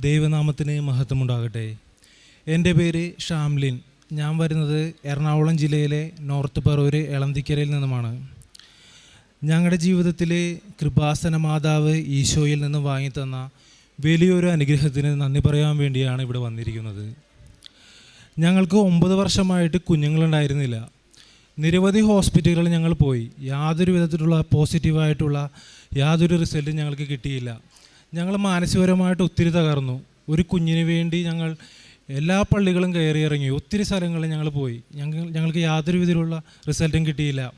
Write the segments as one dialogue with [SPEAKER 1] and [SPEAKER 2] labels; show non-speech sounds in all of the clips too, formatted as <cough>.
[SPEAKER 1] ദൈവനാമത്തിന് മഹത്വമുണ്ടാകട്ടെ. എന്റെ പേര് ഷാംലിൻ. ഞാൻ വരുന്നത് എറണാകുളം ജില്ലയിലെ നോർത്ത് പറവൂര് എളന്തിക്കരയിൽ നിന്നുമാണ്. ഞങ്ങളുടെ ജീവിതത്തിൽ കൃപാസന മാതാവ് ഈശോയിൽ നിന്ന് വാങ്ങി തന്ന വലിയൊരു അനുഗ്രഹത്തിന് നന്ദി പറയാൻ വേണ്ടിയാണ് ഇവിടെ വന്നിരിക്കുന്നത്. ഞങ്ങൾക്ക് ഒമ്പത് വർഷമായിട്ട് കുഞ്ഞുങ്ങളുണ്ടായിരുന്നില്ല. നിരവധി ഹോസ്പിറ്റലുകളിൽ ഞങ്ങൾ പോയി. യാതൊരു വിധത്തിലുള്ള പോസിറ്റീവായിട്ടുള്ള യാതൊരു റിസൾട്ടും ഞങ്ങൾക്ക് കിട്ടിയില്ല. ഞങ്ങൾ മാനസികപരമായിട്ട് ഒത്തിരി തകർന്നു. ഒരു കുഞ്ഞിന് വേണ്ടി ഞങ്ങൾ എല്ലാ പള്ളികളും കയറി ഇറങ്ങി. ഒത്തിരി സ്ഥലങ്ങളിൽ ഞങ്ങൾ പോയി. ഞങ്ങൾ ഞങ്ങൾക്ക് യാതൊരു വിധത്തിലുള്ള റിസൾട്ടും കിട്ടിയില്ല.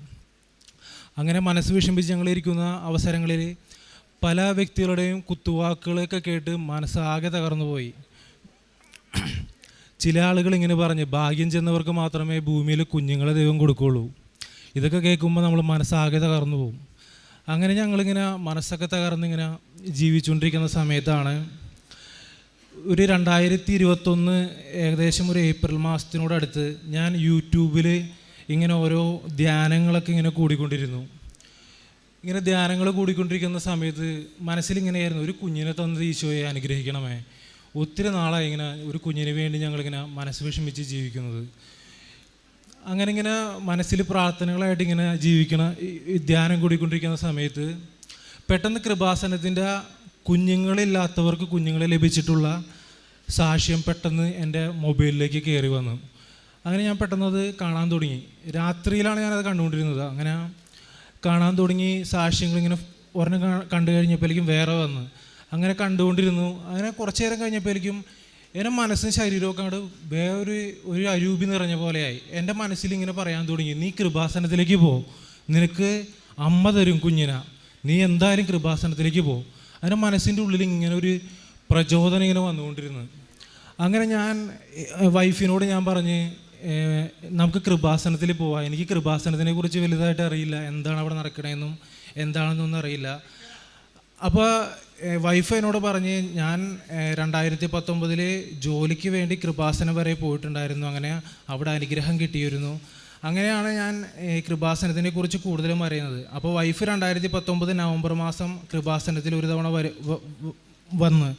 [SPEAKER 1] അങ്ങനെ മനസ്സ് വിഷമിച്ച് ഞങ്ങളിരിക്കുന്ന അവസരങ്ങളിൽ പല വ്യക്തികളുടെയും കുത്തുവാക്കുകളൊക്കെ കേട്ട് മനസ്സാകെ തകർന്നു പോയി. ചില ആളുകൾ ഇങ്ങനെ പറഞ്ഞ് ഭാഗ്യം ചെന്നവർക്ക് മാത്രമേ ഭൂമിയിൽ കുഞ്ഞുങ്ങളെ ദൈവം കൊടുക്കുകയുള്ളൂ. ഇതൊക്കെ കേൾക്കുമ്പോൾ നമ്മൾ മനസ്സാകെ തകർന്നു പോകും. അങ്ങനെ ഞങ്ങളിങ്ങനെ മനസ്സൊക്കെ തകർന്നിങ്ങനെ ജീവിച്ചുകൊണ്ടിരിക്കുന്ന സമയത്താണ് ഒരു രണ്ടായിരത്തി ഇരുപത്തൊന്ന് ഏകദേശം ഒരു ഏപ്രിൽ മാസത്തിനോടടുത്ത് ഞാൻ യൂട്യൂബിൽ ഇങ്ങനെ ഓരോ ധ്യാനങ്ങളൊക്കെ ഇങ്ങനെ കൂടിക്കൊണ്ടിരുന്നു. ഇങ്ങനെ ധ്യാനങ്ങൾ കൂടിക്കൊണ്ടിരിക്കുന്ന സമയത്ത് മനസ്സിലിങ്ങനെയായിരുന്നു ഒരു കുഞ്ഞിനെ തന്നത് ഈശോയെ അനുഗ്രഹിക്കണമേ. ഒത്തിരി നാളായി ഇങ്ങനെ ഒരു കുഞ്ഞിന് വേണ്ടി ഞങ്ങളിങ്ങനെ മനസ്സ് വിഷമിച്ച് ജീവിക്കുന്നത്. അങ്ങനെ ഇങ്ങനെ മനസ്സിൽ പ്രാർത്ഥനകളായിട്ട് ഇങ്ങനെ ജീവിക്കണ ധ്യാനം കൂടിക്കൊണ്ടിരിക്കുന്ന സമയത്ത് പെട്ടെന്ന് കൃപാസനത്തിന്റെ കുഞ്ഞുങ്ങളില്ലാത്തവർക്ക് കുഞ്ഞുങ്ങളെ ലഭിച്ചിട്ടുള്ള സാക്ഷ്യം പെട്ടെന്ന് എന്റെ മൊബൈലിലേക്ക് കയറി വന്നു. അങ്ങനെ ഞാൻ പെട്ടെന്ന് അത് കാണാൻ തുടങ്ങി. രാത്രിയിലാണ് ഞാനത് കണ്ടുകൊണ്ടിരുന്നത്. അങ്ങനെ കാണാൻ തുടങ്ങി സാക്ഷ്യങ്ങൾ ഇങ്ങനെ ഒരെണ്ണം കണ്ടു കഴിഞ്ഞപ്പോഴേക്കും വേറെ വന്ന്. അങ്ങനെ കണ്ടുകൊണ്ടിരുന്നു. അങ്ങനെ കുറച്ച് നേരം കഴിഞ്ഞപ്പോഴേക്കും എന്റെ മനസ്സും ശരീരവും അങ്ങോട്ട് വേറൊരു ഒരു അരൂപി നിറഞ്ഞ പോലെയായി. എന്റെ മനസ്സിൽ ഇങ്ങനെ പറയാൻ തുടങ്ങി നീ കൃപാസനത്തിലേക്ക് പോ. നിനക്ക് അമ്മ തരും കുഞ്ഞിന. നീ എന്തായാലും കൃപാസനത്തിലേക്ക് പോ. അതിന്റെ മനസ്സിന്റെ ഉള്ളിൽ ഇങ്ങനെ ഒരു പ്രചോദനം ഇങ്ങനെ വന്നുകൊണ്ടിരുന്നു. അങ്ങനെ ഞാൻ വൈഫിനോട് ഞാൻ പറഞ്ഞ് നമുക്ക് കൃപാസനത്തിൽ പോവാം. എനിക്ക് കൃപാസനത്തിനെ കുറിച്ച് വലുതായിട്ട് അറിയില്ല. എന്താണ് അവിടെ നടക്കണതെന്നും എന്താണെന്നൊന്നും അറിയില്ല. അപ്പോൾ വൈഫ് എന്നോട് പറഞ്ഞ് ഞാൻ രണ്ടായിരത്തി പത്തൊമ്പതിൽ ജോലിക്ക് വേണ്ടി കൃപാസനം വരെ പോയിട്ടുണ്ടായിരുന്നു. അങ്ങനെ അവിടെ അനുഗ്രഹം കിട്ടിയിരുന്നു. അങ്ങനെയാണ് ഞാൻ കൃപാസനത്തിനെ കുറിച്ച് കൂടുതലും അറിയുന്നത്. അപ്പോൾ വൈഫ് രണ്ടായിരത്തി പത്തൊമ്പത് നവംബർ മാസം കൃപാസനത്തിൽ ഒരു തവണ വരെ വന്ന്.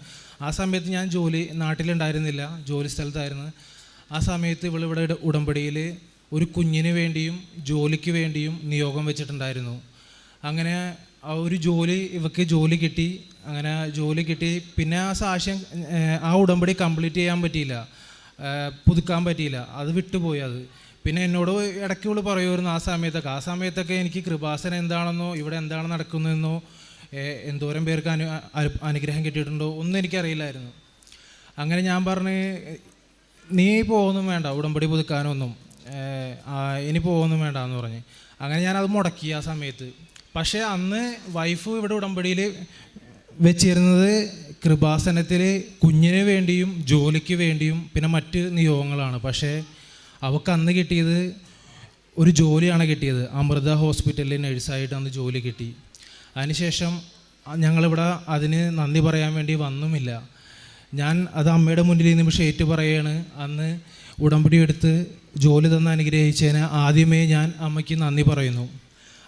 [SPEAKER 1] ആ സമയത്ത് ഞാൻ ജോലി നാട്ടിലുണ്ടായിരുന്നില്ല. ജോലി സ്ഥലത്തായിരുന്നു. ആ സമയത്ത് ഇവളിവിടെ ഉടമ്പടിയിൽ ഒരു കുഞ്ഞിന് വേണ്ടിയും ജോലിക്ക് വേണ്ടിയും നിയോഗം വെച്ചിട്ടുണ്ടായിരുന്നു. അങ്ങനെ ആ ഒരു ജോലി ഇവക്ക് ജോലി കിട്ടി അങ്ങനെ ജോലി കിട്ടി. പിന്നെ ആ സാക്ഷ്യം ആ ഉടമ്പടി കംപ്ലീറ്റ് ചെയ്യാൻ പറ്റിയില്ല. പുതുക്കാൻ പറ്റിയില്ല. അത് വിട്ടുപോയി അത്. പിന്നെ എന്നോട് ഇടയ്ക്ക് പറയുമായിരുന്നു ആ സമയത്തൊക്കെ ആ സമയത്തൊക്കെ എനിക്ക് കൃപാസനം എന്താണെന്നോ ഇവിടെ എന്താണ് നടക്കുന്നതെന്നോ എന്തോരം പേർക്ക് അനു അനുഗ്രഹം കിട്ടിയിട്ടുണ്ടോ ഒന്നും എനിക്കറിയില്ലായിരുന്നു. അങ്ങനെ ഞാൻ പറഞ്ഞ് നീ പോകുന്നു വേണ്ട ഉടമ്പടി പുതുക്കാനൊന്നും. ഇനി പോകുന്നു വേണ്ട എന്ന് പറഞ്ഞ്. അങ്ങനെ ഞാനത് മുടക്കി ആ സമയത്ത്. പക്ഷേ അന്ന് വൈഫ് ഇവിടെ ഉടമ്പടിയിൽ വെച്ചിരുന്നത് കൃപാസനത്തിൽ കുഞ്ഞിന് വേണ്ടിയും ജോലിക്ക് വേണ്ടിയും പിന്നെ മറ്റ് നിയോഗങ്ങളാണ്. പക്ഷേ അവൾക്ക് അന്ന് കിട്ടിയത് ഒരു ജോലിയാണ് കിട്ടിയത്. അമൃത ഹോസ്പിറ്റലിൽ നഴ്സായിട്ട് അന്ന് ജോലി കിട്ടി. അതിനുശേഷം ഞങ്ങളിവിടെ അതിന് നന്ദി പറയാൻ വേണ്ടി വന്നുമില്ല. ഞാൻ അത് അമ്മയുടെ മുന്നിൽ ഈ നിമിഷം ഏറ്റു പറയാണ് അന്ന് ഉടമ്പടി എടുത്ത് ജോലി തന്ന് അനുഗ്രഹിച്ചതിന് ആദ്യമേ ഞാൻ അമ്മയ്ക്ക് നന്ദി പറയുന്നു.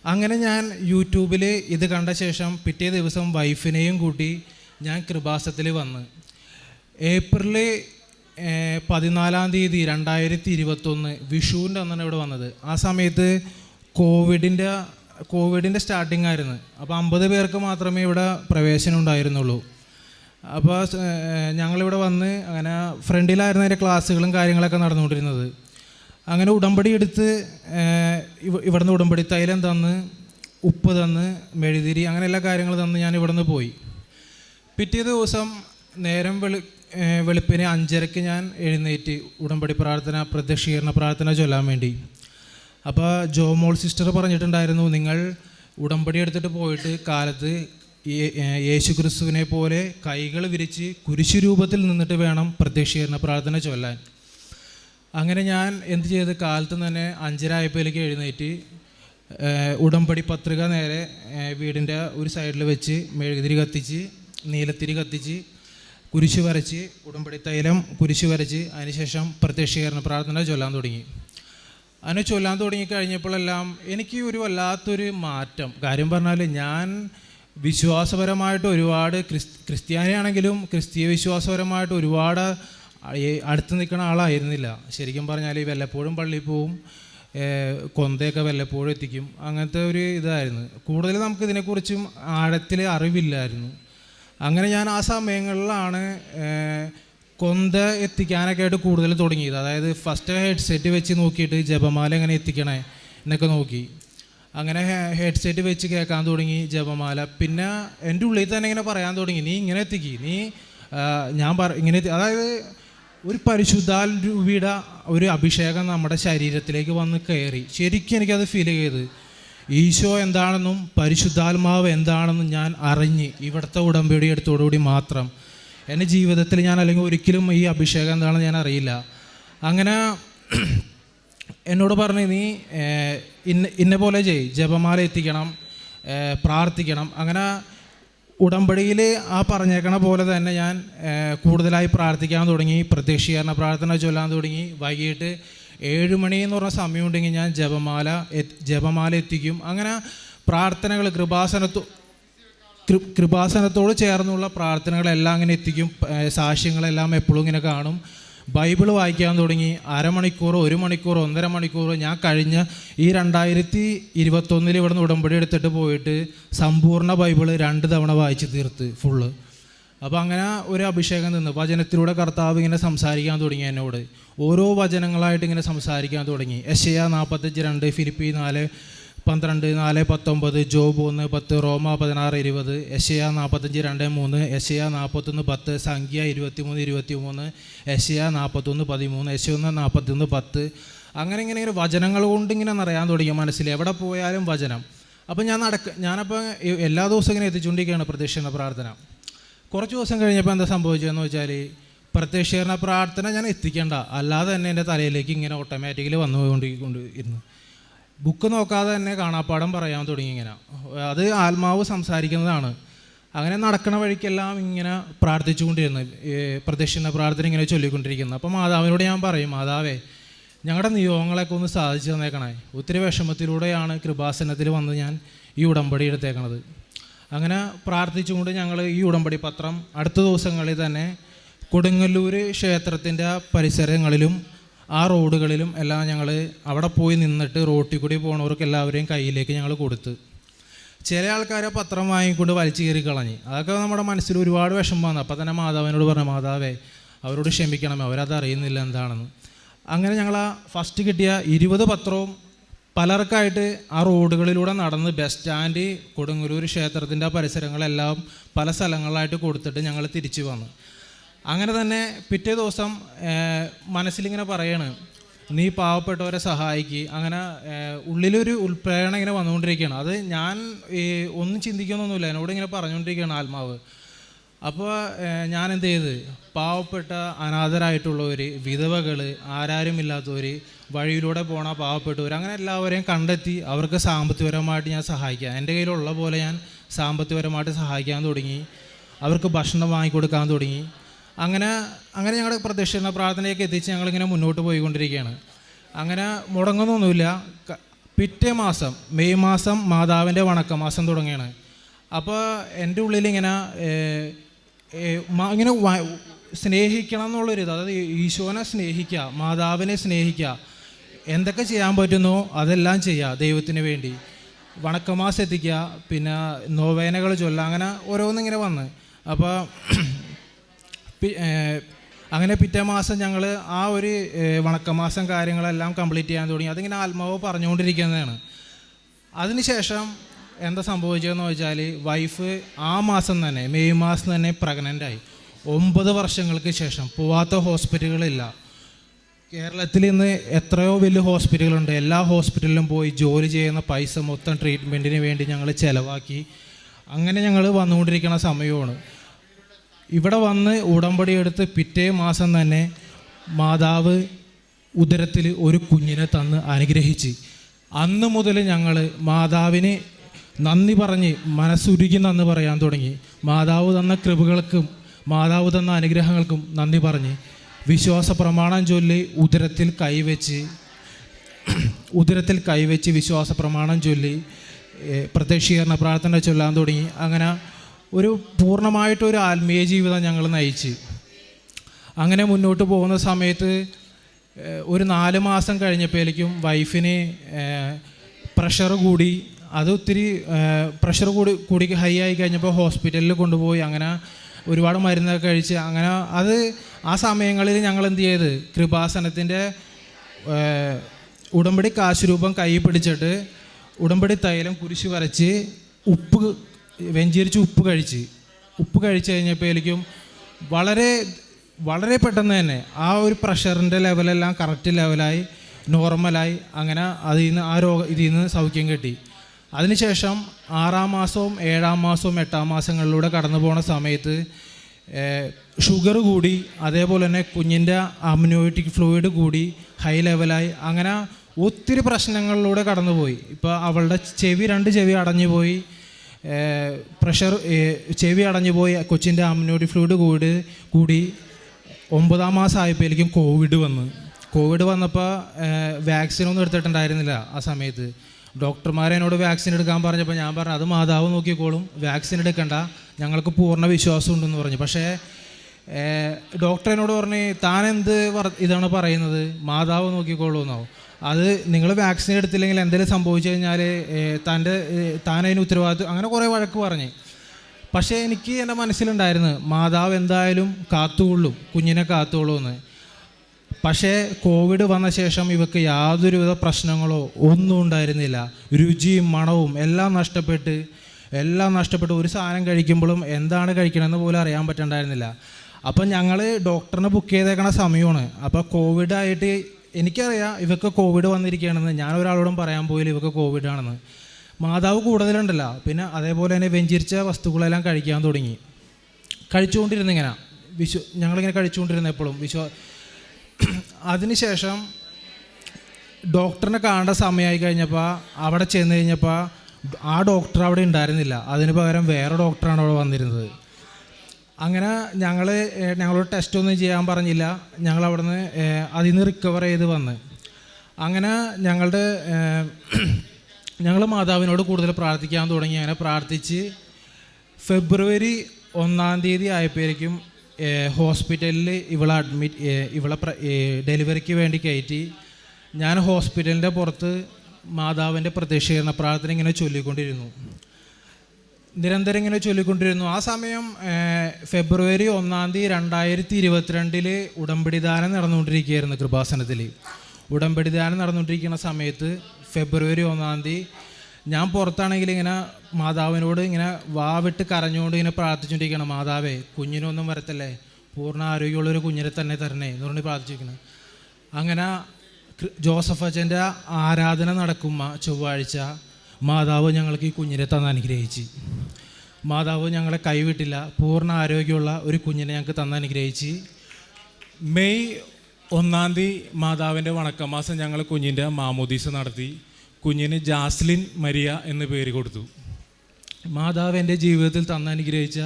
[SPEAKER 1] അങ്ങനെ ഞാൻ യൂട്യൂബിൽ ഇത് കണ്ട ശേഷം പിറ്റേ ദിവസം വൈഫിനെയും കൂട്ടി ഞാൻ കൃപാസത്തിൽ വന്ന്. ഏപ്രിൽ പതിനാലാം തീയതി രണ്ടായിരത്തി ഇരുപത്തൊന്ന് വിഷുവിന്റെ അന്നാണ് ഇവിടെ വന്നത്. ആ സമയത്ത് കോവിഡിന്റെ കോവിഡിന്റെ സ്റ്റാർട്ടിംഗ് ആയിരുന്നു. അപ്പോൾ അമ്പത് പേർക്ക് മാത്രമേ ഇവിടെ പ്രവേശനം ഉണ്ടായിരുന്നുള്ളൂ. അപ്പോൾ ഞങ്ങളിവിടെ വന്ന് അങ്ങനെ ഫ്രണ്ടിലായിരുന്നു അതിന്റെ ക്ലാസ്സുകളും കാര്യങ്ങളൊക്കെ നടന്നുകൊണ്ടിരുന്നത്. അങ്ങനെ ഉടമ്പടി എടുത്ത് ഇവിടുന്ന് ഉടമ്പടി തൈലം തന്ന് ഉപ്പ് തന്ന് മെഴുതിരി അങ്ങനെ എല്ലാ കാര്യങ്ങളും തന്ന് ഞാൻ ഇവിടുന്ന് പോയി. പിറ്റേ ദിവസം നേരം വെളു വെളുപ്പിന് അഞ്ചരയ്ക്ക് ഞാൻ എഴുന്നേറ്റ് ഉടമ്പടി പ്രാർത്ഥന പ്രത്യക്ഷീകരണ പ്രാർത്ഥന ചൊല്ലാൻ വേണ്ടി. അപ്പോൾ ജോമോൾ സിസ്റ്റർ പറഞ്ഞിട്ടുണ്ടായിരുന്നു നിങ്ങൾ ഉടമ്പടി എടുത്തിട്ട് പോയിട്ട് കാലത്ത് യേശു ക്രിസ്തുവിനെ പോലെ കൈകൾ വിരിച്ച് കുരിശു രൂപത്തിൽ നിന്നിട്ട് വേണം പ്രത്യക്ഷീകരണ പ്രാർത്ഥന ചൊല്ലാൻ. അങ്ങനെ ഞാൻ എന്ത് ചെയ്ത് കാലത്ത് തന്നെ അഞ്ചര ആയപ്പോഴേക്ക് എഴുന്നേറ്റ് ഉടമ്പടി പത്രിക നേരെ വീടിന്റെ ഒരു സൈഡിൽ വെച്ച് മെഴുകുതിരി കത്തിച്ച് നീലത്തിരി കത്തിച്ച് കുരിശ് വരച്ച് ഉടമ്പടി തൈലം കുരിശ് വരച്ച് അതിനുശേഷം പ്രത്യക്ഷീകരണ പ്രാർത്ഥന ചൊല്ലാൻ തുടങ്ങി. അങ്ങനെ ചൊല്ലാൻ തുടങ്ങി കഴിഞ്ഞപ്പോഴെല്ലാം എനിക്ക് ഒരു വല്ലാത്തൊരു മാറ്റം. കാര്യം പറഞ്ഞാൽ ഞാൻ വിശ്വാസപരമായിട്ട് ഒരുപാട് ക്രിസ് ക്രിസ്ത്യാനിയാണെങ്കിലും ക്രിസ്തീയ വിശ്വാസപരമായിട്ട് ഒരുപാട് അടുത്ത് നിൽക്കുന്ന ആളായിരുന്നില്ല. ശരിക്കും പറഞ്ഞാൽ ഈ വല്ലപ്പോഴും പള്ളിയിൽ പോവും കൊന്തയൊക്കെ വല്ലപ്പോഴും എത്തിക്കും. അങ്ങനത്തെ ഒരു ഇതായിരുന്നു. കൂടുതൽ നമുക്ക് ഇതിനെക്കുറിച്ചും ആഴത്തിൽ അറിവില്ലായിരുന്നു. അങ്ങനെ ഞാൻ ആ സമയങ്ങളിലാണ് കൊന്ത എത്തിക്കാനൊക്കെ ആയിട്ട് കൂടുതൽ തുടങ്ങിയത്. അതായത് ഫസ്റ്റ് ഹെഡ്സെറ്റ് വെച്ച് നോക്കിയിട്ട് ജപമാല എങ്ങനെ എത്തിക്കണേ എന്നൊക്കെ നോക്കി. അങ്ങനെ ഹെഡ്സെറ്റ് വെച്ച് കേൾക്കാൻ തുടങ്ങി ജപമാല. പിന്നെ എന്റെ ഉള്ളിൽ തന്നെ ഇങ്ങനെ പറയാൻ തുടങ്ങി. നീ ഇങ്ങനെ എത്തിക്കി. നീ ഞാൻ പറ ഇങ്ങനെ അതായത് ഒരു പരിശുദ്ധാൽ രൂപിയുടെ ഒരു അഭിഷേകം നമ്മുടെ ശരീരത്തിലേക്ക് വന്ന് കയറി. ശരിക്കും എനിക്കത് ഫീൽ ചെയ്ത്. ഈശോ എന്താണെന്നും പരിശുദ്ധാത്മാവ് എന്താണെന്നും ഞാൻ അറിഞ്ഞ് ഇവിടുത്തെ ഉടമ്പടി എടുത്തോടുകൂടി മാത്രം. എന്റെ ജീവിതത്തിൽ ഞാൻ അല്ലെങ്കിൽ ഒരിക്കലും ഈ അഭിഷേകം എന്താണെന്ന് ഞാൻ അറിയില്ല. അങ്ങനെ <clears throat> എന്നോട് പറഞ്ഞു നീ ഇന്ന ഇന്ന പോലെ ചെയ് ജപമാല എത്തിക്കണം പ്രാർത്ഥിക്കണം. അങ്ങനെ ഉടമ്പടിയിൽ ആ പറഞ്ഞേക്കണ പോലെ തന്നെ ഞാൻ കൂടുതലായി പ്രാർത്ഥിക്കാൻ തുടങ്ങി. പ്രത്യക്ഷീകരണ പ്രാർത്ഥന ചൊല്ലാൻ തുടങ്ങി. വൈകിട്ട് ഏഴ് മണി എന്ന് പറഞ്ഞ സമയം ഉണ്ടെങ്കിൽ ഞാൻ ജപമാല ജപമാല എത്തിക്കും. അങ്ങനെ പ്രാർത്ഥനകൾ കൃപാസനത്തോ കൃപാസനത്തോട് ചേർന്നുള്ള പ്രാർത്ഥനകളെല്ലാം അങ്ങനെ എത്തിക്കും. സാക്ഷ്യങ്ങളെല്ലാം എപ്പോഴും ഇങ്ങനെ കാണും. ബൈബിൾ വായിക്കാൻ തുടങ്ങി അരമണിക്കൂർ ഒരു മണിക്കൂർ ഒന്നര മണിക്കൂർ ഞാൻ കഴിഞ്ഞ ഈ രണ്ടായിരത്തി ഇരുപത്തൊന്നിൽ ഇവിടുന്ന് ഉടമ്പടി എടുത്തിട്ട് പോയിട്ട് സമ്പൂർണ ബൈബിൾ രണ്ട് തവണ വായിച്ച് തീർത്ത് ഫുള്ള് അപ്പോൾ അങ്ങനെ ഒരു അഭിഷേകം നിന്ന് വചനത്തിലൂടെ കർത്താവ് ഇങ്ങനെ സംസാരിക്കാൻ തുടങ്ങി എന്നോട്. ഓരോ വചനങ്ങളായിട്ട് ഇങ്ങനെ സംസാരിക്കാൻ തുടങ്ങി. എഷയ നാൽപ്പത്തഞ്ച് രണ്ട് ഫിലിപ്പി നാല് പന്ത്രണ്ട് നാല് പത്തൊമ്പത് ജോബ് ഒന്ന് പത്ത് റോമ പതിനാറ് ഇരുപത് എഷയ നാൽപ്പത്തഞ്ച് രണ്ട് മൂന്ന് എഷയ നാൽപ്പത്തൊന്ന് പത്ത് സംഖ്യ ഇരുപത്തിമൂന്ന് ഇരുപത്തി മൂന്ന് എഷയ നാൽപ്പത്തൊന്ന് പതിമൂന്ന് യശയൊന്ന് നാൽപ്പത്തൊന്ന് പത്ത്. അങ്ങനെ ഇങ്ങനെ ഇങ്ങനെ വചനങ്ങൾ കൊണ്ട് ഇങ്ങനെ നിറയാൻ തുടങ്ങി മനസ്സിൽ. എവിടെ പോയാലും വചനം. അപ്പം ഞാൻ നടക്ക ഞാനപ്പോൾ എല്ലാ ദിവസവും ഇങ്ങനെ എത്തിച്ചുകൊണ്ടിരിക്കുകയാണ് പ്രത്യക്ഷണ പ്രാർത്ഥന. കുറച്ച് ദിവസം കഴിഞ്ഞപ്പോൾ എന്താ സംഭവിച്ചതെന്ന് വെച്ചാൽ പ്രത്യക്ഷീകരണ പ്രാർത്ഥന ഞാൻ എത്തിക്കേണ്ട. അല്ലാതെ തന്നെ എന്റെ തലയിലേക്ക് ഇങ്ങനെ ഓട്ടോമാറ്റിക്കലി വന്നു കൊണ്ടിരിക്കൊണ്ട് ഇരുന്നു ബുക്ക് നോക്കാതെ തന്നെ കാണാപ്പാടം പറയാൻ തുടങ്ങി ഇങ്ങനെ. അത് ആത്മാവ് സംസാരിക്കുന്നതാണ്. അങ്ങനെ നടക്കണ വഴിക്കെല്ലാം ഇങ്ങനെ പ്രാർത്ഥിച്ചുകൊണ്ടിരുന്നു. പ്രദക്ഷിണ പ്രാർത്ഥന ഇങ്ങനെ ചൊല്ലിക്കൊണ്ടിരിക്കുന്നു. അപ്പോൾ മാതാവിനോട് ഞാൻ പറയും മാതാവേ ഞങ്ങളുടെ നിയോഗങ്ങളൊക്കെ ഒന്ന് സാധിച്ചു തന്നേക്കണേ. ഒത്തിരി വിഷമത്തിലൂടെയാണ് കൃപാസനത്തിൽ വന്ന് ഞാൻ ഈ ഉടമ്പടി എടുത്തേക്കണത്. അങ്ങനെ പ്രാർത്ഥിച്ചുകൊണ്ട് ഞങ്ങൾ ഈ ഉടമ്പടി പത്രം അടുത്ത ദിവസങ്ങളിൽ തന്നെ കൊടുങ്ങല്ലൂർ ക്ഷേത്രത്തിന്റെ പരിസരങ്ങളിലും ആ റോഡുകളിലും എല്ലാം ഞങ്ങൾ അവിടെ പോയി നിന്നിട്ട് റോട്ടിൽ കൂടി പോണവർക്ക് എല്ലാവരെയും കയ്യിലേക്ക് ഞങ്ങൾ കൊടുത്ത്. ചില ആൾക്കാരെ പത്രം വാങ്ങിക്കൊണ്ട് വലിച്ചു കയറി കളഞ്ഞ്. അതൊക്കെ നമ്മുടെ മനസ്സിൽ ഒരുപാട് വിഷമം വന്നു. അപ്പോൾ തന്നെ മാതാവിനോട് പറഞ്ഞു മാതാവേ അവരോട് ക്ഷമിക്കണം അവരത് അറിയുന്നില്ല എന്താണെന്ന്. അങ്ങനെ ഞങ്ങൾ ആ ഫസ്റ്റ് കിട്ടിയ ഇരുപത് പത്രവും പലർക്കായിട്ട് ആ റോഡുകളിലൂടെ നടന്ന് ബസ് സ്റ്റാൻഡ് കൊടുങ്ങല്ലൂർ ക്ഷേത്രത്തിന്റെ പരിസരങ്ങളെല്ലാം പല സ്ഥലങ്ങളായിട്ട് കൊടുത്തിട്ട് ഞങ്ങൾ തിരിച്ചു വന്നു. അങ്ങനെ തന്നെ പിറ്റേ ദിവസം മനസ്സിലിങ്ങനെ പറയാണ് നീ പാവപ്പെട്ടവരെ സഹായിക്ക്. അങ്ങനെ ഉള്ളിലൊരു ഉൾപ്രേരണ ഇങ്ങനെ വന്നുകൊണ്ടിരിക്കുകയാണ്. അത് ഞാൻ ഈ ഒന്നും ചിന്തിക്കുന്നൊന്നുമില്ല. എന്നോട് ഇങ്ങനെ പറഞ്ഞുകൊണ്ടിരിക്കുകയാണ് ആത്മാവ്. അപ്പോൾ ഞാൻ എന്ത് ചെയ്ത്? പാവപ്പെട്ട അനാഥരായിട്ടുള്ളവർ വിധവകൾ ആരാരുമില്ലാത്തവർ വഴിയിലൂടെ പോണ പാവപ്പെട്ടവർ അങ്ങനെ എല്ലാവരെയും കണ്ടെത്തി അവർക്ക് സാമ്പത്തികപരമായിട്ട് ഞാൻ സഹായിക്കാം. എന്റെ കയ്യിലുള്ള പോലെ ഞാൻ സാമ്പത്തികപരമായിട്ട് സഹായിക്കാൻ തുടങ്ങി. അവർക്ക് ഭക്ഷണം വാങ്ങിക്കൊടുക്കാൻ തുടങ്ങി. അങ്ങനെ അങ്ങനെ ഞങ്ങളുടെ പ്രദക്ഷിണ പ്രാർത്ഥനയൊക്കെ എത്തിച്ച് ഞങ്ങളിങ്ങനെ മുന്നോട്ട് പോയിക്കൊണ്ടിരിക്കുകയാണ്. അങ്ങനെ മുടങ്ങുന്നൊന്നുമില്ല. പിറ്റേ മാസം മെയ് മാസം മാതാവിന്റെ വണക്കമാസം തുടങ്ങിയാണ് അപ്പോൾ എന്റെ ഉള്ളിൽ ഇങ്ങനെ ഇങ്ങനെ സ്നേഹിക്കണം എന്നുള്ളൊരിത് അതായത് ഈശോനെ സ്നേഹിക്കുക മാതാവിനെ സ്നേഹിക്കുക എന്തൊക്കെ ചെയ്യാൻ പറ്റുന്നോ അതെല്ലാം ചെയ്യുക ദൈവത്തിന് വേണ്ടി. വണക്കമാസം എത്തിക്കുക പിന്നെ നോവേനകൾ ചൊല്ലുക അങ്ങനെ ഓരോന്നിങ്ങനെ വന്ന്. അപ്പോൾ അങ്ങനെ പിറ്റേ മാസം ഞങ്ങൾ ആ ഒരു വണക്കമാസം കാര്യങ്ങളെല്ലാം കംപ്ലീറ്റ് ചെയ്യാൻ തുടങ്ങി. അതിങ്ങനെ ആത്മാവ് പറഞ്ഞുകൊണ്ടിരിക്കുന്നതാണ്. അതിനുശേഷം എന്താ സംഭവിച്ചതെന്ന് വെച്ചാൽ വൈഫ് ആ മാസം തന്നെ മെയ് മാസം തന്നെ പ്രഗ്നന്റ് ആയി. ഒമ്പത് വർഷങ്ങൾക്ക് ശേഷം പോവാത്ത ഹോസ്പിറ്റലുകളില്ല കേരളത്തിൽ ഇന്ന് എത്രയോ വലിയ ഹോസ്പിറ്റലുകളുണ്ട് എല്ലാ ഹോസ്പിറ്റലിലും പോയി ജോലി ചെയ്യുന്ന പൈസ മൊത്തം ട്രീറ്റ്മെന്റിന് വേണ്ടി ഞങ്ങൾ ചിലവാക്കി. അങ്ങനെ ഞങ്ങൾ വന്നുകൊണ്ടിരിക്കുന്ന സമയമാണ്. ഇവിടെ വന്ന് ഉടമ്പടി എടുത്ത് പിറ്റേ മാസം തന്നെ മാതാവ് ഉദരത്തിൽ ഒരു കുഞ്ഞിനെ തന്ന് അനുഗ്രഹിച്ച്. അന്ന് മുതൽ ഞങ്ങൾ മാതാവിന് നന്ദി പറഞ്ഞ് മനസ്സുരുകി നന്ദി പറയാൻ തുടങ്ങി. മാതാവ് തന്ന കൃപകൾക്കും മാതാവ് തന്ന അനുഗ്രഹങ്ങൾക്കും നന്ദി പറഞ്ഞ് വിശ്വാസ പ്രമാണം ചൊല്ലി ഉദരത്തിൽ കൈവച്ച് ഉദരത്തിൽ കൈവച്ച് വിശ്വാസ പ്രമാണം ചൊല്ലി പ്രത്യക്ഷീകരണ പ്രാർത്ഥന ചൊല്ലാൻ തുടങ്ങി. അങ്ങനെ ഒരു പൂർണമായിട്ടൊരു ആത്മീയ ജീവിതം ഞങ്ങൾ നയിച്ച്. അങ്ങനെ മുന്നോട്ട് പോകുന്ന സമയത്ത് ഒരു നാല് മാസം കഴിഞ്ഞപ്പോഴേക്കും വൈഫിന് പ്രഷർ കൂടി. അത് ഒത്തിരി പ്രഷർ കൂടി കൂടി ഹൈ ആയി കഴിഞ്ഞപ്പോൾ ഹോസ്പിറ്റലിൽ കൊണ്ടുപോയി. അങ്ങനെ ഒരുപാട് മരുന്നൊക്കെ കഴിച്ച്. അങ്ങനെ അത് ആ സമയങ്ങളിൽ ഞങ്ങൾ എന്ത് ചെയ്ത്? കൃപാസനത്തിന്റെ ഉടമ്പടി കാശുരൂപം കൈ പിടിച്ചിട്ട് ഉടമ്പടി തൈലം കുരിശ് വരച്ച് ഉപ്പ് വെഞ്ചിരിച്ച് ഉപ്പ് കഴിച്ച്. ഉപ്പ് കഴിച്ച് കഴിഞ്ഞപ്പോഴേക്കും വളരെ വളരെ പെട്ടെന്ന് തന്നെ ആ ഒരു പ്രഷറിന്റെ ലെവലെല്ലാം കറക്റ്റ് ലെവലായി നോർമലായി അങ്ങനെ അതിൽ നിന്ന് ആ രോഗ ഇതിൽ നിന്ന് സൗഖ്യം കിട്ടി. അതിനുശേഷം ആറാം മാസവും ഏഴാം മാസവും എട്ടാം മാസങ്ങളിലൂടെ കടന്നു പോണ സമയത്ത് ഷുഗർ കൂടി അതേപോലെ തന്നെ കുഞ്ഞിന്റെ അമ്നോയിറ്റിക് ഫ്ലൂയിഡ് കൂടി ഹൈ ലെവലായി അങ്ങനെ ഒത്തിരി പ്രശ്നങ്ങളിലൂടെ കടന്നുപോയി. ഇപ്പോൾ അവളുടെ ചെവി രണ്ട് ചെവി അടഞ്ഞു പോയി പ്രഷർ ചെവി അടഞ്ഞു പോയി കൊച്ചിന്റെ അമ്നോയിറ്റിക് ഫ്ലൂയിഡ് കൂടി കൂടി ഒമ്പതാം മാസം ആയപ്പോഴേക്കും കോവിഡ് വന്ന്. കോവിഡ് വന്നപ്പോൾ വാക്സിനൊന്നും എടുത്തിട്ടുണ്ടായിരുന്നില്ല ആ സമയത്ത്. ഡോക്ടർമാരെ എന്നോട് വാക്സിൻ എടുക്കാൻ പറഞ്ഞപ്പോൾ ഞാൻ പറഞ്ഞു അത് മാതാവ് നോക്കിക്കോളും വാക്സിൻ എടുക്കണ്ട ഞങ്ങൾക്ക് പൂർണ വിശ്വാസം ഉണ്ടെന്ന് പറഞ്ഞു. പക്ഷേ ഡോക്ടർ എന്നോട് പറഞ്ഞ് താൻ എന്ത് ഇതാണ് പറയുന്നത്? മാതാവ് നോക്കിക്കോളൂ എന്നോ അത് നിങ്ങൾ വാക്സിൻ എടുത്തില്ലെങ്കിൽ എന്തെങ്കിലും സംഭവിച്ചു കഴിഞ്ഞാൽ തന്റെ താനതിന് ഉത്തരവാദിത്വം അങ്ങനെ കുറേ വഴക്ക് പറഞ്ഞ്. പക്ഷേ എനിക്ക് എന്റെ മനസ്സിലുണ്ടായിരുന്നു മാതാവ് എന്തായാലും കാത്തുകൊള്ളും കുഞ്ഞിനെ കാത്തുകൊള്ളുമെന്ന് പക്ഷേ കോവിഡ് വന്ന ശേഷം ഇവക്ക് യാതൊരുവിധ പ്രശ്നങ്ങളോ ഒന്നും ഉണ്ടായിരുന്നില്ല. രുചിയും മണവും എല്ലാം നഷ്ടപ്പെട്ട് എല്ലാം നഷ്ടപ്പെട്ട് ഒരു സാധനം കഴിക്കുമ്പോഴും എന്താണ് കഴിക്കണമെന്ന് പോലും അറിയാൻ പറ്റണ്ടായിരുന്നില്ല. അപ്പം ഞങ്ങൾ ഡോക്ടറിനെ ബുക്ക് ചെയ്തേക്കണ സമയമാണ്. അപ്പോൾ കോവിഡ് ആയിട്ട് എനിക്കറിയാം ഇവക്ക് കോവിഡ് വന്നിരിക്കുകയാണെന്ന്. ഞാൻ ഒരാളോടും പറയാൻ പോയില്ല ഇവക്ക് കോവിഡ് ആണെന്ന്. മാതാവ് കൂടുതലുണ്ടല്ലോ. പിന്നെ അതേപോലെ തന്നെ വെഞ്ചിരിച്ച വസ്തുക്കളെല്ലാം കഴിക്കാൻ തുടങ്ങി. കഴിച്ചുകൊണ്ടിരുന്ന ഇങ്ങനെ വിശ്വ ഞങ്ങളിങ്ങനെ കഴിച്ചുകൊണ്ടിരുന്ന എപ്പോഴും. വിശ്വ അതിനുശേഷം ഡോക്ടറിനെ കാണേണ്ട സമയമായി കഴിഞ്ഞപ്പോൾ അവിടെ ചെന്ന് കഴിഞ്ഞപ്പോൾ ആ ഡോക്ടർ അവിടെ ഉണ്ടായിരുന്നില്ല. അതിന് പകരം വേറെ ഡോക്ടറാണ് അവിടെ വന്നിരുന്നത്. അങ്ങനെ ഞങ്ങൾ ഞങ്ങളോട് ടെസ്റ്റ് ഒന്നും ചെയ്യാൻ പറഞ്ഞില്ല. ഞങ്ങൾ അവിടുന്ന് അതിൽ നിന്ന് റിക്കവർ ചെയ്ത് വന്ന്. അങ്ങനെ ഞങ്ങളുടെ <clears throat> ഞങ്ങൾ മാതാവിനോട് കൂടുതൽ പ്രാർത്ഥിക്കാൻ തുടങ്ങി. അങ്ങനെ പ്രാർത്ഥിച്ച് ഫെബ്രുവരി ഒന്നാം തീയതി ആയപ്പോഴേക്കും ഹോസ്പിറ്റലിൽ ഇവളെ അഡ്മിറ്റ് ഇവളെ ഡെലിവറിക്ക് വേണ്ടി കയറ്റി. ഞാൻ ഹോസ്പിറ്റലിന്റെ പുറത്ത് മാതാവിന്റെ പ്രത്യക്ഷീകരണ പ്രാർത്ഥന ഇങ്ങനെ ചൊല്ലിക്കൊണ്ടിരുന്നു. നിരന്തരം ഇങ്ങനെ ചൊല്ലിക്കൊണ്ടിരുന്നു. ആ സമയം ഫെബ്രുവരി ഒന്നാം തീയതി രണ്ടായിരത്തി ഇരുപത്തിരണ്ടിൽ ഉടമ്പടി ദാനം നടന്നുകൊണ്ടിരിക്കുകയായിരുന്നു കൃപാസനത്തിൽ ഉടമ്പടി ദാനം നടന്നുകൊണ്ടിരിക്കുന്ന സമയത്ത് ഫെബ്രുവരി ഒന്നാം തീയതി ഞാൻ പുറത്താണെങ്കിൽ ഇങ്ങനെ മാതാവിനോട് ഇങ്ങനെ വാവിട്ട് കരഞ്ഞുകൊണ്ട് ഇങ്ങനെ പ്രാർത്ഥിച്ചുകൊണ്ടിരിക്കണം മാതാവേ കുഞ്ഞിനൊന്നും വരത്തല്ലേ? പൂർണ ആരോഗ്യമുള്ളൊരു കുഞ്ഞിനെ തന്നെ തരണേ എന്ന് പറഞ്ഞ് പ്രാർത്ഥിച്ചിരിക്കണം അങ്ങനെ ജോസഫ് അച്ഛന്റെ ആരാധന നടക്കുമ്പോൾ ചൊവ്വാഴ്ച. മാതാവ് ഞങ്ങൾക്ക് ഈ കുഞ്ഞിനെ തന്ന് അനുഗ്രഹിച്ച്. മാതാവ് ഞങ്ങളെ കൈവിട്ടില്ല. പൂർണ ആരോഗ്യമുള്ള ഒരു കുഞ്ഞിനെ ഞങ്ങൾക്ക് തന്ന് അനുഗ്രഹിച്ച്. മെയ് ഒന്നാം തീയതി മാതാവിന്റെ വണക്കമാസം ഞങ്ങൾ കുഞ്ഞിന്റെ മാമോദീസ നടത്തി. കുഞ്ഞിന് ജാസ്ലിൻ മരിയ എന്ന് പേര് കൊടുത്തു. മാതാവ് എന്റെ ജീവിതത്തിൽ തന്ന അനുഗ്രഹിച്ച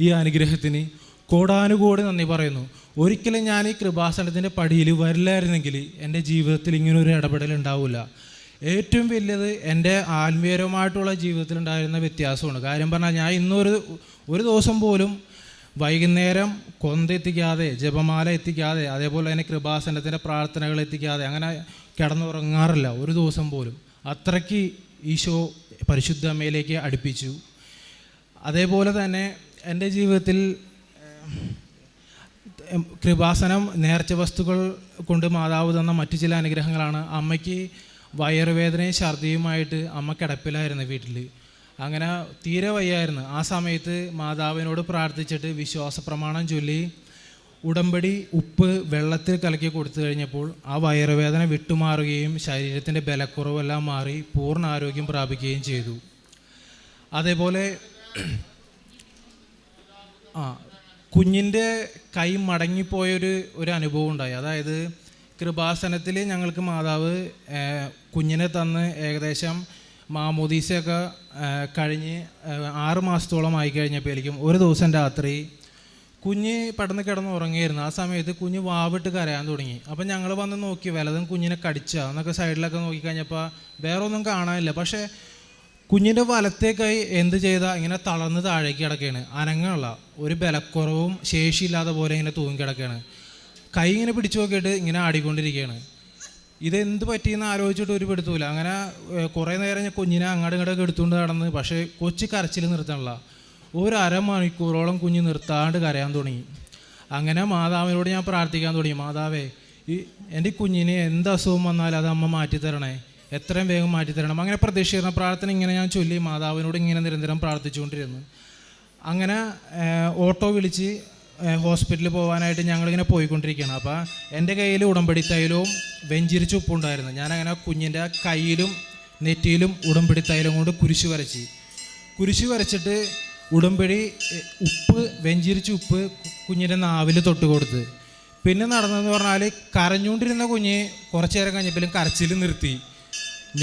[SPEAKER 1] ഈ അനുഗ്രഹത്തിന് കോടാനുകോടി നന്ദി പറയുന്നു. ഒരിക്കലും ഞാൻ ഈ കൃപാസനത്തിന്റെ പടിയിൽ വരില്ലായിരുന്നെങ്കിൽ എന്റെ ജീവിതത്തിൽ ഇങ്ങനൊരു ഇടപെടൽ ഉണ്ടാവില്ല. ഏറ്റവും വലിയത് എന്റെ ആത്മീയപരമായിട്ടുള്ള ജീവിതത്തിൽ ഉണ്ടായിരുന്ന വ്യത്യാസമാണ്. കാര്യം പറഞ്ഞാൽ ഞാൻ ഇന്നൊരു ഒരു ദിവസം പോലും വൈകുന്നേരം കൊന്ത എത്തിക്കാതെ ജപമാല എത്തിക്കാതെ അതേപോലെ തന്നെ കൃപാസനത്തിന്റെ പ്രാർത്ഥനകൾ എത്തിക്കാതെ അങ്ങനെ കിടന്നുറങ്ങാറില്ല ഒരു ദിവസം പോലും. അത്രയ്ക്ക് ഈശോ പരിശുദ്ധ അമ്മയിലേക്ക് അടുപ്പിച്ചു. അതേപോലെ തന്നെ എന്റെ ജീവിതത്തിൽ കൃപാസനം നേർച്ച വസ്തുക്കൾ കൊണ്ട് മാതാവ് തന്ന മറ്റു ചില അനുഗ്രഹങ്ങളാണ്. അമ്മയ്ക്ക് വയറുവേദനയും ഛർദിയുമായിട്ട് അമ്മ കിടപ്പിലായിരുന്നു വീട്ടിൽ അങ്ങനെ തീരെ വയ്യായിരുന്നു. ആ സമയത്ത് മാതാവിനോട് പ്രാർത്ഥിച്ചിട്ട് വിശ്വാസ പ്രമാണം ചൊല്ലി ഉടമ്പടി ഉപ്പ് വെള്ളത്തിൽ കലക്കി കൊടുത്തു കഴിഞ്ഞപ്പോൾ ആ വയറുവേദന വിട്ടുമാറുകയും ശരീരത്തിന്റെ ബലക്കുറവെല്ലാം മാറി പൂർണ ആരോഗ്യം പ്രാപിക്കുകയും ചെയ്തു. അതേപോലെ ആ കുഞ്ഞിന്റെ കൈ മടങ്ങിപ്പോയൊരു ഒരു അനുഭവം ഉണ്ടായി. അതായത് കൃപാസനത്തിൽ ഞങ്ങൾക്ക് മാതാവ് കുഞ്ഞിനെ തന്ന് ഏകദേശം മാമോദീസയൊക്കെ കഴിഞ്ഞ് ആറ് മാസത്തോളം ആയി കഴിഞ്ഞപ്പോഴേക്കും ഒരു ദിവസം രാത്രി കുഞ്ഞ് പെട്ടെന്ന് കിടന്ന് ഉറങ്ങിയിരുന്നു. ആ സമയത്ത് കുഞ്ഞ് വാവിട്ട് കരയാൻ തുടങ്ങി. അപ്പം ഞങ്ങൾ വന്ന് നോക്കി വലതും കുഞ്ഞിനെ കടിച്ച? എന്നൊക്കെ സൈഡിലൊക്കെ നോക്കിക്കഴിഞ്ഞപ്പോൾ വേറെ ഒന്നും കാണാനില്ല. പക്ഷേ കുഞ്ഞിന്റെ വലത്തെ കൈ എന്ത് ചെയ്താൽ ഇങ്ങനെ തളർന്ന് താഴേക്ക് കിടക്കുകയാണ് അനങ്ങുള്ള ഒരു ബലക്കുറവും ശേഷിയില്ലാതെ പോലെ ഇങ്ങനെ തൂങ്ങി കിടക്കുകയാണ് കൈ ഇങ്ങനെ പിടിച്ചു നോക്കിയിട്ട് ഇങ്ങനെ ആടിക്കൊണ്ടിരിക്കുകയാണ് ഇതെന്ത് പറ്റിയെന്ന് ആലോചിച്ചിട്ട് ഒരു പെടുത്തൂല അങ്ങനെ കുറേ നേരം ഞാൻ കുഞ്ഞിനെ അങ്ങോട്ട് ഇങ്ങോട്ടൊക്കെ എടുത്തുകൊണ്ട് നടന്ന് പക്ഷേ കൊച്ചു കരച്ചിൽ നിർത്തണില്ല ഒരു അരമണിക്കൂറോളം കുഞ്ഞ് നിർത്താണ്ട് കരയാൻ തുടങ്ങി. അങ്ങനെ മാതാവിനോട് ഞാൻ പ്രാർത്ഥിക്കാൻ തുടങ്ങി. മാതാവേ ഈ എന്റെ കുഞ്ഞിനെ എന്ത് അസുഖം വന്നാലും അത് അമ്മ മാറ്റിത്തരണേ? എത്രയും വേഗം മാറ്റിത്തരണം. അങ്ങനെ പ്രതീക്ഷിക്കുന്ന പ്രാർത്ഥന ഇങ്ങനെ ഞാൻ ചൊല്ലി മാതാവിനോട് ഇങ്ങനെ നിരന്തരം പ്രാർത്ഥിച്ചുകൊണ്ടിരുന്നു. അങ്ങനെ ഓട്ടോ വിളിച്ച് ഹോസ്പിറ്റലിൽ പോകാനായിട്ട് ഞങ്ങളിങ്ങനെ പോയിക്കൊണ്ടിരിക്കുകയാണ്. അപ്പോൾ എന്റെ കയ്യിൽ ഉടമ്പടി തൈലവും വെഞ്ചിരിച്ച ഉപ്പുണ്ടായിരുന്നു ഞാനങ്ങനെ കുഞ്ഞിന്റെ കയ്യിലും നെറ്റിയിലും ഉടമ്പടി തൈലം കൊണ്ട് കുരിശ് വരച്ച്. കുരിശ് വരച്ചിട്ട് ഉടമ്പടി ഉപ്പ് വെഞ്ചിരിച്ച ഉപ്പ് കുഞ്ഞിന്റെ നാവിൽ തൊട്ട് കൊടുത്ത്. പിന്നെ നടന്നതെന്ന് പറഞ്ഞാൽ കരഞ്ഞുകൊണ്ടിരുന്ന കുഞ്ഞ് കുറച്ച് നേരം കഴിഞ്ഞപ്പോഴും കരച്ചിൽ നിർത്തി.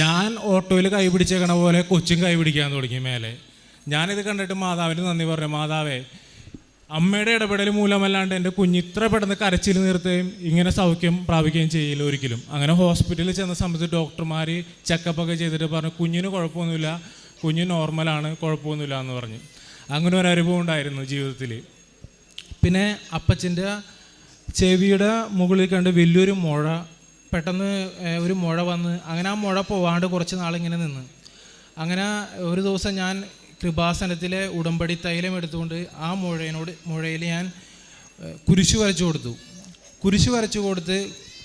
[SPEAKER 1] ഞാൻ ഓട്ടോയിൽ കൈ പിടിച്ചേക്കണ പോലെ കൊച്ചും കൈ പിടിക്കാൻ തുടങ്ങി മേലെ. ഞാനിത് കണ്ടിട്ട് മാതാവിന് നന്ദി പറഞ്ഞു മാതാവേ അമ്മയുടെ ഇടപെടൽ മൂലമല്ലാണ്ട് എന്റെ കുഞ്ഞ് ഇത്ര പെട്ടെന്ന് കരച്ചിൽ നിർത്തുകയും ഇങ്ങനെ സൗഖ്യം പ്രാപിക്കുകയും ചെയ്യില്ല ഒരിക്കലും. അങ്ങനെ ഹോസ്പിറ്റലിൽ ചെന്ന സമയത്ത് ഡോക്ടർമാർ ചെക്കപ്പൊക്കെ ചെയ്തിട്ട് പറഞ്ഞു കുഞ്ഞിന് കുഴപ്പമൊന്നുമില്ല കുഞ്ഞ് നോർമലാണ് കുഴപ്പമൊന്നുമില്ല എന്ന് പറഞ്ഞു. അങ്ങനെ ഒരു അനുഭവം ഉണ്ടായിരുന്നു ജീവിതത്തിൽ. പിന്നെ അപ്പച്ചന്റെ ചെവിയുടെ മുകളിൽ കണ്ട് വലിയൊരു മുഴ പെട്ടെന്ന് ഒരു മുഴ വന്ന് അങ്ങനെ ആ മുഴ പോവാണ്ട് കുറച്ച് നാളിങ്ങനെ നിന്ന്. അങ്ങനെ ഒരു ദിവസം ഞാൻ കൃപാസനത്തിലെ ഉടമ്പടി തൈലം എടുത്തുകൊണ്ട് ആ മുഴയനോട് മുഴയിൽ ഞാൻ കുരിശു വരച്ചു കൊടുത്തു. കുരിശു വരച്ചു കൊടുത്ത്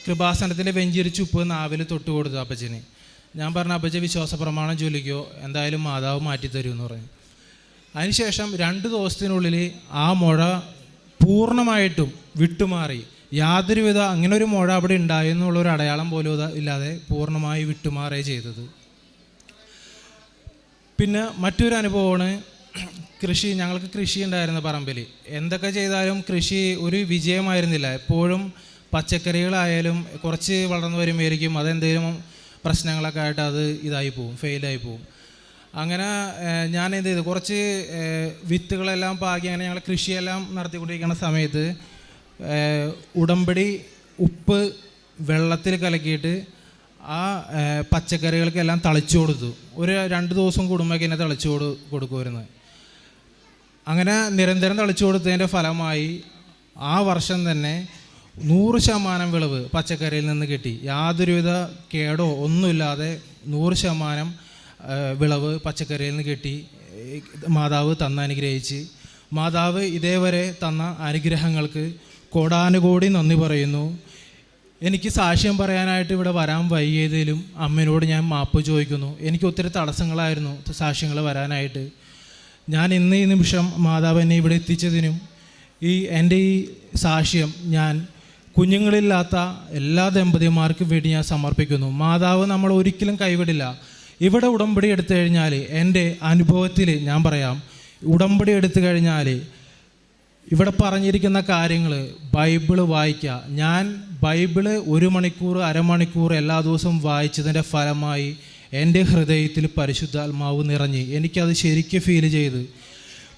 [SPEAKER 1] കൃപാസനത്തിലെ വെഞ്ചിരിച്ച് ഉപ്പ് നാവിൽ തൊട്ട് കൊടുത്തു അപ്പച്ചന്. ഞാൻ പറഞ്ഞ അപ്പച്ച വിശ്വാസ പ്രമാണം ചൊല്ലിക്കോ. എന്തായാലും മാതാവ് മാറ്റിത്തരൂ എന്ന് പറഞ്ഞു. അതിനുശേഷം രണ്ട് ദിവസത്തിനുള്ളിൽ ആ മുഴ പൂർണമായിട്ടും വിട്ടുമാറി. യാതൊരുവിധ അങ്ങനെ ഒരു മുഴ അവിടെ ഉണ്ടായെന്നുള്ളൊരു അടയാളം പോലും ഇല്ലാതെ പൂർണമായി വിട്ടുമാറുകയാണ് ചെയ്തത്. പിന്നെ മറ്റൊരു അനുഭവമാണ് കൃഷി ഞങ്ങൾക്ക് കൃഷി ഉണ്ടായിരുന്നു പറമ്പിൽ എന്തൊക്കെ ചെയ്താലും കൃഷി ഒരു വിജയമായിരുന്നില്ല. എപ്പോഴും പച്ചക്കറികളായാലും കുറച്ച് വളർന്നു വരുമ്പോഴായിരിക്കും അതെന്തെങ്കിലും പ്രശ്നങ്ങളൊക്കെ ആയിട്ട് അത് ഇതായി പോവും ഫെയിലായി പോവും. അങ്ങനെ ഞാൻ എന്ത് ചെയ്തു? കുറച്ച് വിത്തുകളെല്ലാം പാകി അങ്ങനെ ഞങ്ങൾ കൃഷിയെല്ലാം നടത്തിക്കൊണ്ടിരിക്കുന്ന സമയത്ത് ഉടമ്പടി ഉപ്പ് വെള്ളത്തിൽ കലക്കിയിട്ട് ആ പച്ചക്കറികൾക്കെല്ലാം തളിച്ചു കൊടുത്തു. ഒരു രണ്ട് ദിവസം കൂടുമ്പോഴേക്ക് എന്നെ തളിച്ചു കൊടു കൊടുക്കുമായിരുന്നു. അങ്ങനെ നിരന്തരം തളിച്ചു കൊടുത്തതിന്റെ ഫലമായി ആ വർഷം തന്നെ നൂറ് ശതമാനം വിളവ് പച്ചക്കറിയിൽ നിന്ന് കിട്ടി. യാതൊരുവിധ കേടോ ഒന്നുമില്ലാതെ നൂറ് ശതമാനം വിളവ് പച്ചക്കറിയിൽ നിന്ന് കിട്ടി. മാതാവ് തന്ന അനുഗ്രഹിച്ച്. മാതാവ് ഇതേവരെ തന്ന അനുഗ്രഹങ്ങൾക്ക് കോടാനുകോടി നന്ദി പറയുന്നു. എനിക്ക് സാക്ഷ്യം പറയാനായിട്ട് ഇവിടെ വരാൻ വൈകിയതിലും അമ്മയോട് ഞാൻ മാപ്പ് ചോദിക്കുന്നു. എനിക്ക് ഒത്തിരി തടസ്സങ്ങളായിരുന്നു സാക്ഷ്യങ്ങൾ വരാനായിട്ട്. ഞാൻ ഇന്ന് ഈ നിമിഷം മാതാവ് എന്നെ ഇവിടെ എത്തിച്ചതിനും ഈ എന്റെ ഈ സാക്ഷ്യം ഞാൻ കുഞ്ഞുങ്ങളില്ലാത്ത എല്ലാ ദമ്പതിമാർക്കും വേണ്ടി ഞാൻ സമർപ്പിക്കുന്നു. മാതാവ് നമ്മൾ ഒരിക്കലും കൈവിടില്ല. ഇവിടെ ഉടമ്പടി എടുത്തു കഴിഞ്ഞാൽ എന്റെ അനുഭവത്തിൽ ഞാൻ പറയാം. ഉടമ്പടി എടുത്തു കഴിഞ്ഞാൽ ഇവിടെ പറഞ്ഞിരിക്കുന്ന കാര്യങ്ങൾ ബൈബിൾ വായിക്കുക. ഞാൻ ബൈബിൾ ഒരു മണിക്കൂർ അരമണിക്കൂർ എല്ലാ ദിവസവും വായിച്ചതിന്റെ ഫലമായി എന്റെ ഹൃദയത്തിൽ പരിശുദ്ധാത്മാവ് നിറഞ്ഞ് എനിക്കത് ശരിക്കും ഫീൽ ചെയ്ത്.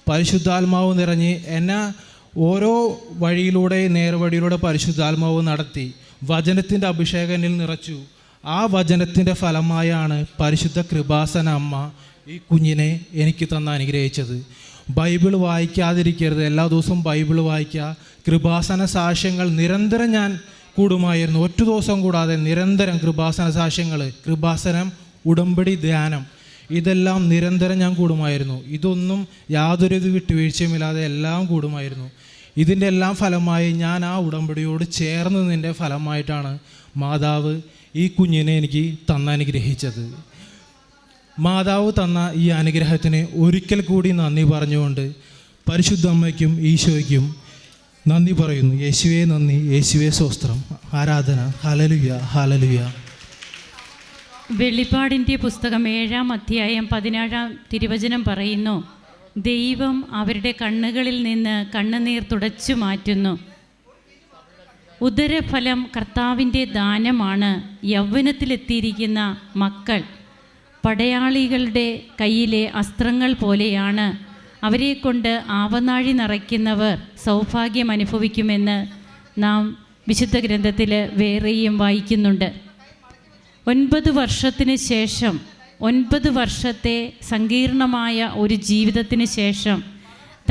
[SPEAKER 1] പരിശുദ്ധാത്മാവ് നിറഞ്ഞ് എന്നെ ഓരോ വഴിയിലൂടെ നേർവഴിയിലൂടെ പരിശുദ്ധാത്മാവ് നടത്തി വചനത്തിന്റെ അഭിഷേകനിൽ നിറച്ചു. ആ വചനത്തിന്റെ ഫലമായാണ് പരിശുദ്ധ കൃപാസന അമ്മ ഈ കുഞ്ഞിനെ എനിക്ക് തന്ന അനുഗ്രഹിച്ചത്. ബൈബിൾ വായിക്കാതിരിക്കരുത്. എല്ലാ ദിവസവും ബൈബിൾ വായിക്കുക. കൃപാസന സാക്ഷ്യങ്ങൾ നിരന്തരം ഞാൻ കൂടുമായിരുന്നു. ഒറ്റ ദിവസം കൂടാതെ നിരന്തരം കൃപാസന സാക്ഷ്യങ്ങൾ കൃപാസനം ഉടമ്പടി ധ്യാനം ഇതെല്ലാം നിരന്തരം ഞാൻ കൂടുമായിരുന്നു. ഇതൊന്നും യാതൊരു വിട്ടുവീഴ്ചയുമില്ലാതെ എല്ലാം കൂടുമായിരുന്നു. ഇതിന്റെ എല്ലാം ഫലമായി ഞാൻ ആ ഉടമ്പടിയോട് ചേർന്ന് നിന്റെ ഫലമായിട്ടാണ് മാതാവ് ഈ കുഞ്ഞിനെ എനിക്ക് തന്നനുഗ്രഹിച്ചത്. മാതാവ് തന്ന ഈ അനുഗ്രഹത്തിന് ഒരിക്കൽ കൂടി നന്ദി പറഞ്ഞുകൊണ്ട് പരിശുദ്ധ അമ്മയ്ക്കും ഈശോയ്ക്കും നന്ദി പറയുന്നു. യേശുവേ നന്ദി. യേശുവേ സ്വസ്ത്രം ആരാധന. ഹലലുയ ഹലലുയ
[SPEAKER 2] വെളിപ്പാടിന്റെ പുസ്തകം ഏഴാം അധ്യായം പതിനേഴാം തിരുവചനം പറയുന്നു. ദൈവം അവരുടെ കണ്ണുകളിൽ നിന്ന് കണ്ണുനീർ തുടച്ചു മാറ്റുന്നു. ഉദരഫലം കർത്താവിന്റെ ദാനമാണ് യൗവനത്തിലെത്തിയിരിക്കുന്ന മക്കൾ. പടയാളികളുടെ കയ്യിലെ അസ്ത്രങ്ങൾ പോലെയാണ് അവരെ കൊണ്ട് ആവനാഴി നിറയ്ക്കുന്നവർ സൗഭാഗ്യം അനുഭവിക്കുമെന്ന് നാം വിശുദ്ധ ഗ്രന്ഥത്തിൽ വേറെയും വായിക്കുന്നുണ്ട്. ഒൻപത് വർഷത്തിന് ശേഷം ഒൻപത് വർഷത്തെ സങ്കീർണമായ ഒരു ജീവിതത്തിന് ശേഷം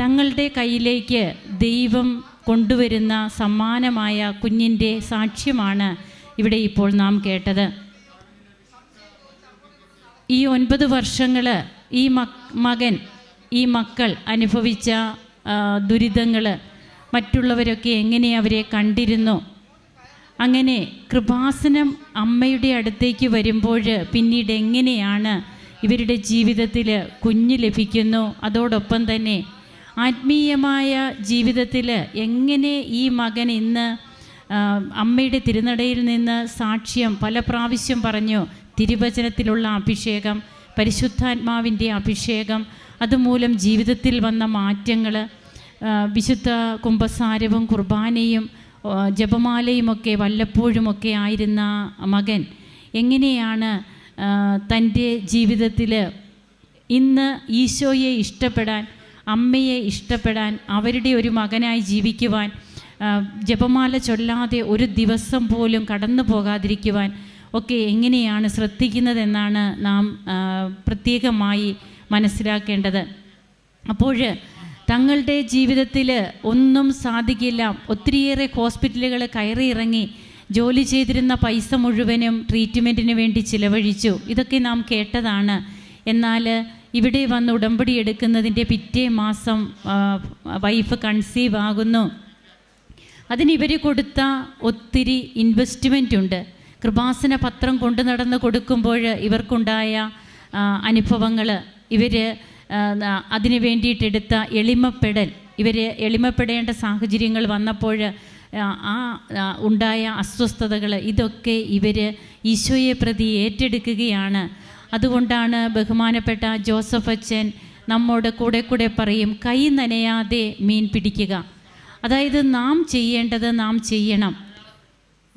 [SPEAKER 2] തങ്ങളുടെ കയ്യിലേക്ക് ദൈവം കൊണ്ടുവരുന്ന സമ്മാനമായ കുഞ്ഞിന്റെ സാക്ഷ്യമാണ് ഇവിടെ ഇപ്പോൾ നാം കേട്ടത്. ഈ ഒൻപത് വർഷങ്ങൾ ഈ മകൻ ഈ മക്കൾ അനുഭവിച്ച ദുരിതങ്ങൾ മറ്റുള്ളവരൊക്കെ എങ്ങനെ അവരെ കണ്ടിരുന്നു? അങ്ങനെ കൃപാസനം അമ്മയുടെ അടുത്തേക്ക് വരുമ്പോൾ പിന്നീട് എങ്ങനെയാണ് ഇവരുടെ ജീവിതത്തിൽ കുഞ്ഞ് ലഭിക്കുന്നു? അതോടൊപ്പം തന്നെ ആത്മീയമായ ജീവിതത്തിൽ എങ്ങനെ ഈ മകൻ ഇന്ന് അമ്മയുടെ തിരുനടയിൽ നിന്ന് സാക്ഷ്യം പല പ്രാവശ്യം പറഞ്ഞു തിരുവചനത്തിലുള്ള അഭിഷേകം പരിശുദ്ധാത്മാവിന്റെ അഭിഷേകം അതുമൂലം ജീവിതത്തിൽ വന്ന മാറ്റങ്ങൾ വിശുദ്ധ കുംഭസാരവും കുർബാനയും ജപമാലയുമൊക്കെ വല്ലപ്പോഴുമൊക്കെ ആയിരുന്ന മകൻ എങ്ങനെയാണ് തന്റെ ജീവിതത്തിൽ ഇന്ന് ഈശോയെ ഇഷ്ടപ്പെടാൻ അമ്മയെ ഇഷ്ടപ്പെടാൻ അവരുടെ ഒരു മകനായി ജീവിക്കുവാൻ ജപമാല ചൊല്ലാതെ ഒരു ദിവസം പോലും കടന്നു പോകാതിരിക്കുവാൻ ഒക്കെ എങ്ങനെയാണ് ശ്രദ്ധിക്കുന്നതെന്നാണ് നാം പ്രത്യേകമായി മനസ്സിലാക്കേണ്ടത്. അപ്പോൾ തങ്ങളുടെ ജീവിതത്തിൽ ഒന്നും സാധിക്കില്ല. ഒത്തിരിയേറെ ഹോസ്പിറ്റലുകൾ കയറി ഇറങ്ങി ജോലി ചെയ്തിരുന്ന പൈസ മുഴുവനും ട്രീറ്റ്മെന്റിന് വേണ്ടി ചിലവഴിച്ചു. ഇതൊക്കെ നാം കേട്ടതാണ്. എന്നാൽ ഇവിടെ വന്ന് ഉടമ്പടി എടുക്കുന്നതിന്റെ പിറ്റേ മാസം വൈഫ് കൺസീവ് ആകുന്നു. അതിന് ഇവർ കൊടുത്ത ഒത്തിരി ഇൻവെസ്റ്റ്മെന്റ് ഉണ്ട്. കൃപാസന പത്രം കൊണ്ടു നടന്ന് കൊടുക്കുമ്പോൾ ഇവർക്കുണ്ടായ അനുഭവങ്ങൾ ഇവർ വേണ്ടിയിട്ട് വേണ്ടിയിട്ടെടുത്ത എളിമപ്പെടൽ. ഇവർ എളിമപ്പെടേണ്ട സാഹചര്യങ്ങൾ വന്നപ്പോൾ ആ, ഉണ്ടായ അസ്വസ്ഥതകൾ ഇതൊക്കെ ഇവർ ഈശോയെ പ്രതി ഏറ്റെടുക്കുകയാണ്. അതുകൊണ്ടാണ് ബഹുമാനപ്പെട്ട ജോസഫ് അച്ഛൻ നമ്മോട് കൂടെ കൂടെ പറയും കൈ നനയാതെ മീൻ പിടിക്കുക. അതായത് നാം ചെയ്യേണ്ടത് നാം ചെയ്യണം.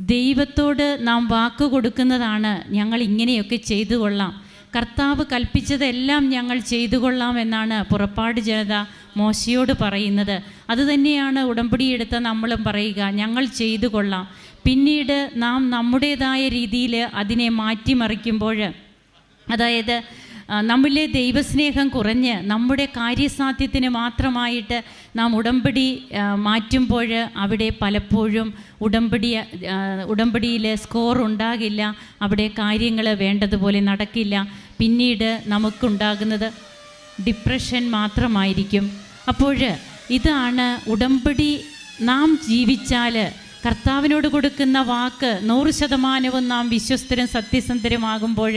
[SPEAKER 2] ദൈവത്തോട് നാം വാക്ക് കൊടുക്കുന്നതാണ് ഞങ്ങൾ ഇങ്ങനെയൊക്കെ ചെയ്തു കൊള്ളാം. കർത്താവ് കൽപ്പിച്ചതെല്ലാം ഞങ്ങൾ ചെയ്തു കൊള്ളാം എന്നാണ് പുറപ്പാട് ജനത മോശയോട് പറയുന്നത്. അതുതന്നെയാണ് ഉടമ്പടി എടുത്ത നമ്മളും പറയുക ഞങ്ങൾ ചെയ്തു കൊള്ളാം പിന്നീട് നാം നമ്മുടേതായ രീതിയിൽ അതിനെ മാറ്റിമറിക്കുമ്പോൾ അതായത് നമ്മിലെ ദൈവസ്നേഹം കുറഞ്ഞ് നമ്മുടെ കാര്യസാധ്യത്തിന് മാത്രമായിട്ട് നാം ഉടമ്പടി മാറ്റുമ്പോൾ അവിടെ പലപ്പോഴും ഉടമ്പടി ഉടമ്പടിയിൽ സ്കോർ ഉണ്ടാകില്ല അവിടെ കാര്യങ്ങൾ വേണ്ടതുപോലെ നടക്കില്ല. പിന്നീട് നമുക്കുണ്ടാകുന്നത് ഡിപ്രഷൻ മാത്രമായിരിക്കും. അപ്പോൾ ഇതാണ് ഉടമ്പടി നാം ജീവിച്ചാൽ കർത്താവിനോട് കൊടുക്കുന്ന വാക്ക് നൂറ് ശതമാനവും നാം വിശ്വസ്തരും സത്യസന്ധരുമാകുമ്പോൾ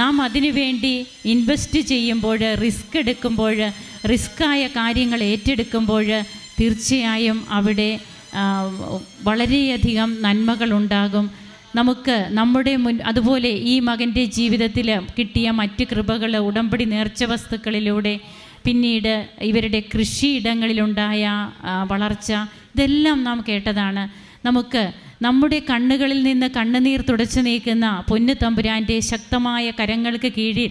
[SPEAKER 2] നാം അതിനുവേണ്ടി ഇൻവെസ്റ്റ് ചെയ്യുമ്പോൾ റിസ്ക് എടുക്കുമ്പോൾ റിസ്ക്കായ കാര്യങ്ങൾ ഏറ്റെടുക്കുമ്പോൾ തീർച്ചയായും അവിടെ വളരെയധികം നന്മകളുണ്ടാകും. നമുക്ക് നമ്മുടെ മുൻ അതുപോലെ ഈ മകന്റെ ജീവിതത്തിൽ കിട്ടിയ മറ്റ് കൃപകൾ ഉടമ്പടി നേർച്ച വസ്തുക്കളിലൂടെ പിന്നീട് ഇവരുടെ കൃഷിയിടങ്ങളിലുണ്ടായ വളർച്ച ഇതെല്ലാം നാം കേട്ടതാണ്. നമുക്ക് നമ്മുടെ കണ്ണുകളിൽ നിന്ന് കണ്ണുനീർ തുടച്ചു നീക്കുന്ന പൊന്നു തമ്പുരാന്റെ ശക്തമായ കരങ്ങൾക്ക് കീഴിൽ